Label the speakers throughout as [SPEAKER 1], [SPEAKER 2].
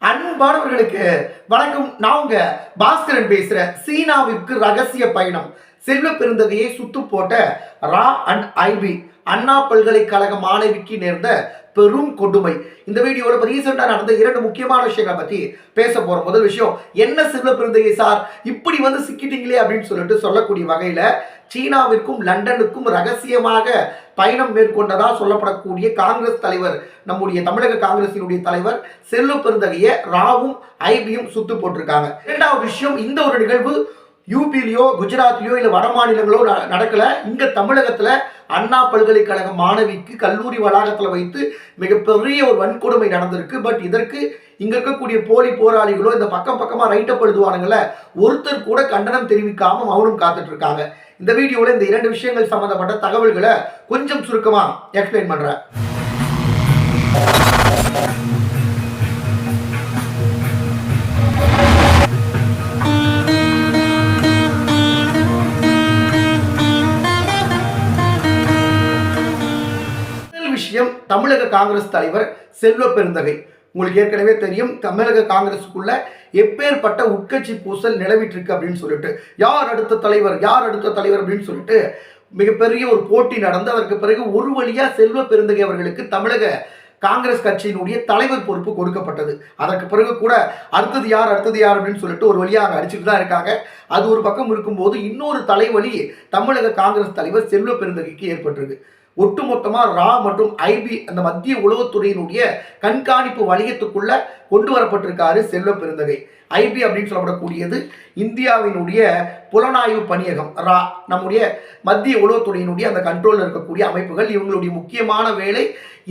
[SPEAKER 1] அன்பானவர்களுக்கு வணக்கம். நான் உங்க பாஸ்கரன் பேசுற சீனாவிற்கு ரகசிய பயணம். செல்வ பெருந்தகையை சுத்து போட்ட ரா அண்ட் ஐபி அண்ணா பல்கலைக்கழக மாணவிக்கு நேர்ந்த பெரும் கொடுமை. இந்த வீடியோவில் இப்போ ரீசெண்டாக நடந்த இரண்டு முக்கியமான விஷயங்களை பற்றி பேச போகிறோம் முதல் விஷயம் என்ன செல்வ பெருந்தகை சார்? இப்படி வந்து சிக்கிட்டீங்களே அப்படின்னு சொல்லிட்டு சொல்லக்கூடிய வகையில் சீனாவிற்கும் லண்டனுக்கும் ரகசியமாக பயணம் மேற்கொண்டதா சொல்லப்படக்கூடிய காங்கிரஸ் தலைவர் நம்முடைய தமிழக காங்கிரசினுடைய தலைவர் செல்வ பெருந்தகையை ராவும் ஐபியும் சுத்து போட்டிருக்காங்க. இரண்டாவது விஷயம் இந்த ஒரு நிகழ்வு யூபிலேயோ குஜராத்லேயோ இல்லை வட மாநிலங்களோ ந- இங்கே தமிழகத்தில் அண்ணா பல்கலைக்கழக மாணவிக்கு கல்லூரி வளாகத்தில் வைத்து மிகப்பெரிய ஒரு வன்கொடுமை நடந்திருக்கு. பட் இதற்கு இங்கே இருக்கக்கூடிய போலி போராளிகளோ இந்த பக்கம் பக்கமாக ரைட்டப் எழுதுவானுங்கள ஒருத்தர் கூட கண்டனம் தெரிவிக்காமல் மௌனம் காத்துட்ருக்காங்க. இந்த வீடியோவில் இந்த இரண்டு விஷயங்கள் சம்மந்தப்பட்ட தகவல்களை கொஞ்சம் சுருக்கமாக எக்ஸ்பிளைன் பண்ணுறேன் தமிழக காங்கிரஸ் தலைவர் செல்வ பெருந்தகை. உங்களுக்கு ஏற்கனவே தெரியும் தமிழக காங்கிரஸுக்குள்ள எப்பேற்பட்ட உட்கட்சி பூசல் நிலவிட்டு இருக்கு அப்படின்னு சொல்லிட்டு. யார் அடுத்த தலைவர் யார் அடுத்த தலைவர் அப்படின்னு சொல்லிட்டு மிகப்பெரிய ஒரு போட்டி நடந்து அதற்கு பிறகு ஒரு வழியா செல்வ பெருந்தகை அவர்களுக்கு தமிழக காங்கிரஸ் கட்சியினுடைய தலைவர் பொறுப்பு கொடுக்கப்பட்டது. அதற்கு பிறகு கூட அடுத்தது யார் அடுத்தது யார் அப்படின்னு சொல்லிட்டு ஒரு வழியாக அங்கே அடிச்சுட்டு தான் இருக்காங்க. அது ஒரு பக்கம் இருக்கும்போது இன்னொரு தலைவலி தமிழக காங்கிரஸ் தலைவர் செல்வ பெருந்தகைக்கு ஏற்பட்டிருக்கு. ஒட்டுமொத்தமாக ரா மற்றும் ஐபி அந்த மத்திய உளவுத்துறையினுடைய கண்காணிப்பு வணிகத்துக்குள்ள கொண்டு வரப்பட்டிருக்காரு செல்வ பெருந்தகை. ஐபி அப்படின்னு சொல்லப்படக்கூடியது இந்தியாவினுடைய புலனாய்வு பணியகம் ரா. நம்முடைய மத்திய உளவுத்துறையினுடைய அந்த கண்ட்ரோலில் இருக்கக்கூடிய அமைப்புகள் இவங்களுடைய முக்கியமான வேலை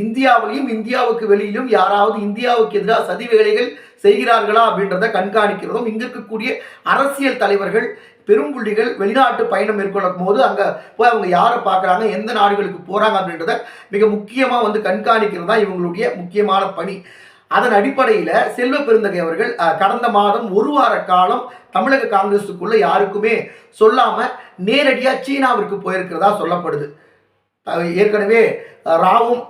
[SPEAKER 1] இந்தியாவிலையும் இந்தியாவுக்கு வெளியிலும் யாராவது இந்தியாவுக்கு எதிராக சதி வேலைகள் செய்கிறார்களா அப்படின்றத கண்காணிக்கிறதும் இங்க இருக்கக்கூடிய அரசியல் தலைவர்கள் பெரும்புள்ளிகள் வெளிநாட்டு பயணம் மேற்கொள்ளும் போது அங்கே போய் அவங்க யாரை பார்க்குறாங்க எந்த நாடுகளுக்கு போகிறாங்க அப்படின்றத மிக முக்கியமாக வந்து கண்காணிக்கிறது தான் இவங்களுடைய முக்கியமான பணி. அதன் அடிப்படையில் செல்வ பெருந்தகை அவர்கள் கடந்த மாதம் ஒரு வார காலம் தமிழக காங்கிரஸுக்குள்ள யாருக்குமே சொல்லாமல் நேரடியாக சீனாவிற்கு போயிருக்கிறதா சொல்லப்படுது. ஏற்கனவே ராவும்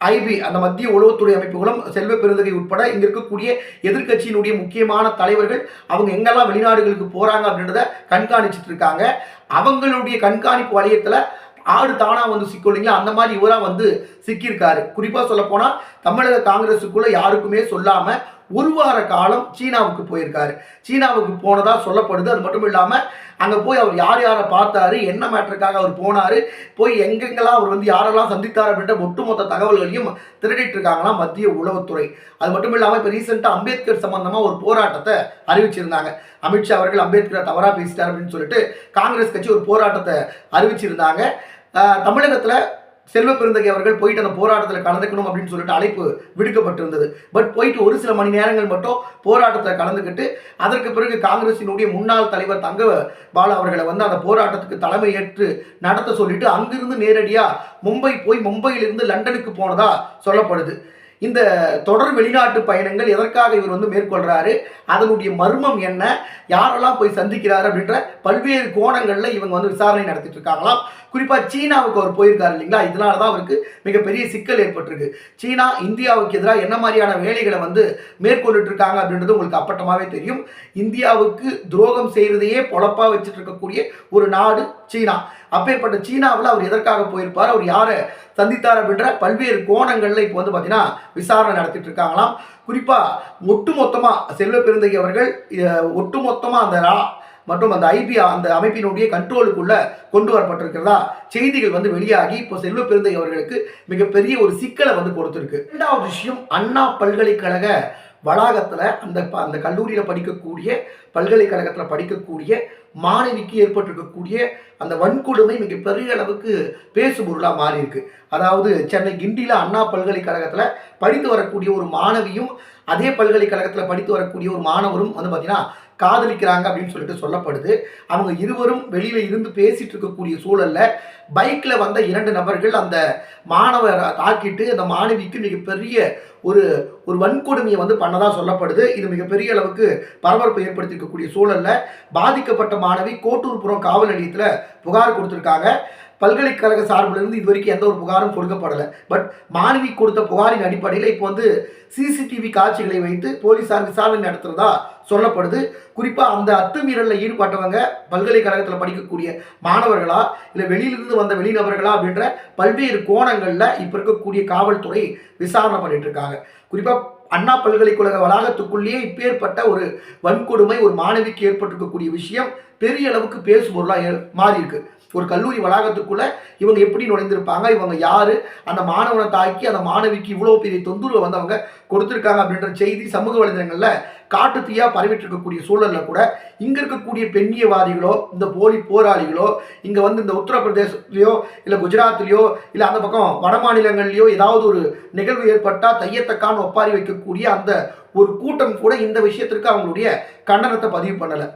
[SPEAKER 1] ஐபி அந்த மத்திய உளவுத்துறை அமைப்புகளும் செல்வ பெருந்தகை உட்பட இங்க இருக்கக்கூடிய எதிர்க்கட்சியினுடைய முக்கியமான தலைவர்கள் அவங்க எங்கெல்லாம் வெளிநாடுகளுக்கு போறாங்க அப்படின்றத கண்காணிச்சிட்டு இருக்காங்க. அவங்களுடைய கண்காணிப்பு வளையத்துல ஆடு தானா வந்து சிக்கும் இல்லைங்களா? அந்த மாதிரி இவரா வந்து சிக்கியிருக்காரு. குறிப்பா சொல்ல போனா தமிழக காங்கிரஸுக்குள்ளே யாருக்குமே சொல்லாம ஒரு வார காலம் சீனாவுக்கு போயிருக்காரு. சீனாவுக்கு போனதாக சொல்லப்படுது. அது மட்டும் இல்லாமல் அங்கே போய் அவர் யார் யாரை பார்த்தாரு என்ன மேட்டருக்காக அவர் போனார் போய் எங்கெங்கெல்லாம் அவர் வந்து யாரெல்லாம் சந்தித்தார் அப்படின்ற ஒட்டுமொத்த தகவல்களையும் திருடிட்டு இருக்காங்களாம் மத்திய உளவுத்துறை. அது மட்டும் இல்லாமல் இப்போ ரீசெண்டாக அம்பேத்கர் சம்பந்தமாக ஒரு போராட்டத்தை அறிவிச்சிருந்தாங்க. அமித்ஷா அவர்கள் அம்பேத்கரை தவறாக பேசிட்டார் அப்படின்னு சொல்லிட்டு காங்கிரஸ் கட்சி ஒரு போராட்டத்தை அறிவிச்சிருந்தாங்க. தமிழகத்தில் செல்வ பெருந்தகை அவர்கள் போயிட்டு அந்த போராட்டத்தில் கலந்துக்கணும் அப்படின்னு சொல்லிட்டு அழைப்பு விடுக்கப்பட்டிருந்தது. பட் போயிட்டு ஒரு சில மணி நேரங்கள் மட்டும் போராட்டத்தில் கலந்துக்கிட்டு அதற்கு பிறகு காங்கிரசினுடைய முன்னாள் தலைவர் தங்க பாலா அவர்களை வந்து அந்த போராட்டத்துக்கு தலைமை ஏற்று நடத்த சொல்லிட்டு அங்கிருந்து நேரடியாக மும்பை போய் மும்பையிலிருந்து லண்டனுக்கு போனதா சொல்லப்படுது. இந்த தொடர் வெளிநாட்டு பயணங்கள் எதற்காக இவர் வந்து மேற்கொள்கிறாரு அதனுடைய மர்மம் என்ன யாரெல்லாம் போய் சந்திக்கிறாரு அப்படின்ற பல்வேறு கோணங்களில் இவங்க வந்து விசாரணை நடத்திட்டு இருக்காங்களாம். குறிப்பாக சீனாவுக்கு அவர் போயிருக்காரு இல்லைங்களா? இதனால தான் அவருக்கு மிகப்பெரிய சிக்கல் ஏற்பட்டிருக்கு. சீனா இந்தியாவுக்கு எதிராக என்ன மாதிரியான வேலைகளை வந்து மேற்கொண்டுட்டு இருக்காங்க அப்படின்றது உங்களுக்கு அப்பட்டமாகவே தெரியும். இந்தியாவுக்கு துரோகம் செய்கிறதையே பொழப்பாக வச்சுட்டு இருக்கக்கூடிய ஒரு நாடு சீனா. அப்பேற்பட்ட சீனாவில் அவர் எதற்காக போயிருப்பார்? அவர் யாரை சந்தித்தார் அப்படின்ற பல்வேறு கோணங்களில் இப்போ வந்து பார்த்தீங்கன்னா விசாரணை நடத்திட்டு இருக்காங்களாம். குறிப்பாக ஒட்டுமொத்தமாக செல்வ பெருந்தகி அவர்கள் ஒட்டு ஒட்டுமொத்தமாக அந்த ரா மற்றும் அந்த ஐபி அந்த அமைப்பினுடைய கண்ட்ரோலுக்குள்ள கொண்டு வரப்பட்டிருக்கிறதா செய்திகள் வந்து வெளியாகி இப்போ செல்வ பெருந்தகை அவர்களுக்கு மிகப்பெரிய ஒரு சிக்கலை வந்து கொடுத்துருக்கு. இரண்டாவது விஷயம் அண்ணா பல்கலைக்கழக வளாகத்தில் அந்த ப- அந்த கல்லூரியில் படிக்கக்கூடிய பல்கலைக்கழகத்தில் படிக்கக்கூடிய மாணவிக்கு ஏற்பட்டிருக்கக்கூடிய அந்த வன்கொடுமை மிகப்பெரிய அளவுக்கு பேசுபொருளாக மாறி இருக்கு அதாவது சென்னை கிண்டியில் அண்ணா பல்கலைக்கழகத்தில் படித்து வரக்கூடிய ஒரு மாணவியும் அதே பல்கலைக்கழகத்தில் படித்து வரக்கூடிய ஒரு மாணவரும் வந்து பார்த்தீங்கன்னா காதலிக்கிறாங்க அப்படின்னு சொல்லிட்டு சொல்லப்படுது. அவங்க இருவரும் வெளியில இருந்து பேசிட்டு இருக்கக்கூடிய சூழல்ல பைக்ல வந்த இரண்டு நபர்கள் அந்த மாணவரை தாக்கிட்டு அந்த மாணவிக்கு மிகப்பெரிய ஒரு ஒரு வன்கொடுமையை வந்து பண்ணதாக சொல்லப்படுது. இது மிகப்பெரிய அளவுக்கு பரபரப்பை ஏற்படுத்தியிருக்கக்கூடிய சூழல்ல பாதிக்கப்பட்ட மாணவி கோட்டூர்புரம் காவல் நிலையத்தில் புகார் கொடுத்துருக்காங்க. பல்கலைக்கழக சார்பிலிருந்து இது வரைக்கும் எந்த ஒரு புகாரும் கொடுக்கப்படலை. பட் மாணவி கொடுத்த புகாரின் அடிப்படையில் இப்போ வந்து சிசிடிவி காட்சிகளை வைத்து போலீஸார் விசாரணை நடத்துறதா சொல்லப்படுது. குறிப்பாக அந்த அத்துமீறலில் ஈடுபட்டவங்க பல்கலைக்கழகத்தில் படிக்கக்கூடிய மாணவர்களா இல்லை வெளியிலிருந்து வந்த வெளிநபர்களா அப்படின்ற பல்வேறு கோணங்களில் இப்போ இருக்கக்கூடிய காவல்துறை விசாரணை பண்ணிட்டு இருக்காங்க. குறிப்பாக அண்ணா பல்கலைக்கழக வளாகத்துக்குள்ளேயே இப்பேற்பட்ட ஒரு வன்கொடுமை ஒரு மாணவிக்கு ஏற்பட்டிருக்கக்கூடிய விஷயம் பெரிய அளவுக்கு பேசுபொருளாக மாறி இருக்கு. ஒரு கல்லூரி வளாகத்துக்குள்ளே இவங்க எப்படி நுழைந்திருப்பாங்க இவங்க யார் அந்த மாணவனை தாக்கி அந்த மாணவிக்கு இவ்வளோ பெரிய தொந்தரவு வந்து அவங்க கொடுத்துருக்காங்க அப்படின்ற செய்தி சமூக வலைதளங்களில் காட்டு தீயாக பரவிட்டு இருக்கக்கூடிய கூட இங்கே இருக்கக்கூடிய பெண்ணியவாதிகளோ இந்த போலி போராளிகளோ இங்கே வந்து இந்த உத்தரப்பிரதேசத்துலயோ இல்லை குஜராத்லேயோ இல்லை அந்த பக்கம் வட மாநிலங்கள்லையோ ஏதாவது ஒரு நிகழ்வு ஏற்பட்டால் தையத்தக்கான ஒப்பாரி வைக்கக்கூடிய அந்த ஒரு கூட்டம் கூட இந்த விஷயத்திற்கு அவங்களுடைய கண்டனத்தை பதிவு பண்ணலை.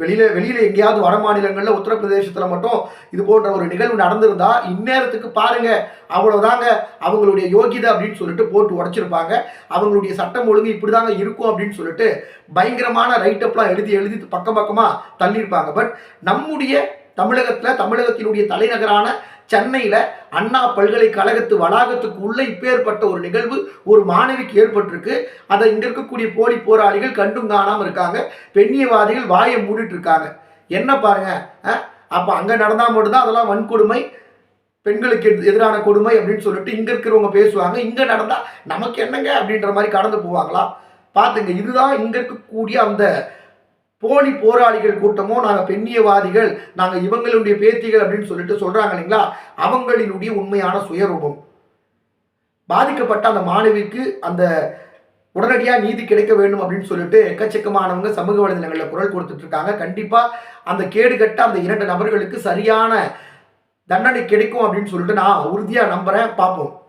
[SPEAKER 1] வெளியில வெளியில எங்கேயாவது வட மாநிலங்கள்ல உத்தரப்பிரதேசத்துல மட்டும் இது போன்ற ஒரு நிகழ்வு நடந்திருந்தா இந்நேரத்துக்கு பாருங்க அவ்வளவுதாங்க அவங்களுடைய யோகிதை அப்படின்னு சொல்லிட்டு போட்டு உடைச்சிருப்பாங்க. அவங்களுடைய சட்டம் ஒழுங்கு இப்படிதாங்க இருக்கும் அப்படின்னு சொல்லிட்டு பயங்கரமான ரைட்டப்லாம் எழுதி எழுதி பக்கம் பக்கமா தள்ளியிருப்பாங்க. பட் நம்முடைய தமிழகத்துல தமிழகத்தினுடைய தலைநகரான சென்னையில் அண்ணா பல்கலைக்கழகத்து வளாகத்துக்கு உள்ளே இப்பேற்பட்ட ஒரு நிகழ்வு ஒரு மாணவிக்கு ஏற்பட்டிருக்கு. அதை இங்கே இருக்கக்கூடிய போலி போராளிகள் கண்டும் காணாமல் இருக்காங்க. பெண்ணியவாதிகள் வாயை மூடிட்டு இருக்காங்க. என்ன பாருங்க அப்போ அங்கே நடந்தால் மட்டும்தான் அதெல்லாம் வன்கொடுமை பெண்களுக்கு எதிரான கொடுமை அப்படின்னு சொல்லிட்டு இங்கே இருக்கிறவங்க பேசுவாங்க. இங்கே நடந்தால் நமக்கு என்னங்க அப்படின்ற மாதிரி கடந்து போவாங்களா? பார்த்துங்க இதுதான் இங்கே இருக்கக்கூடிய அந்த போலி போராளிகள் கூட்டமோ நாங்கள் பெண்ணியவாதிகள் நாங்கள் இவங்களுடைய பேத்திகள் அப்படின்னு சொல்லிட்டு சொல்கிறாங்க இல்லைங்களா? அவங்களினுடைய உண்மையான சுயரூபம். பாதிக்கப்பட்ட அந்த மாணவிக்கு அந்த உடனடியாக நீதி கிடைக்க வேண்டும் அப்படின்னு சொல்லிட்டு எக்கச்சக்கமானவங்க சமூக வலைதளங்களில் குரல் கொடுத்துட்டு இருக்காங்க கண்டிப்பாக அந்த கேடுகட்ட அந்த இரண்டு நபர்களுக்கு சரியான தண்டனை கிடைக்கும் அப்படின்னு சொல்லிட்டு நான் உறுதியாக நம்புறேன். பார்ப்போம்.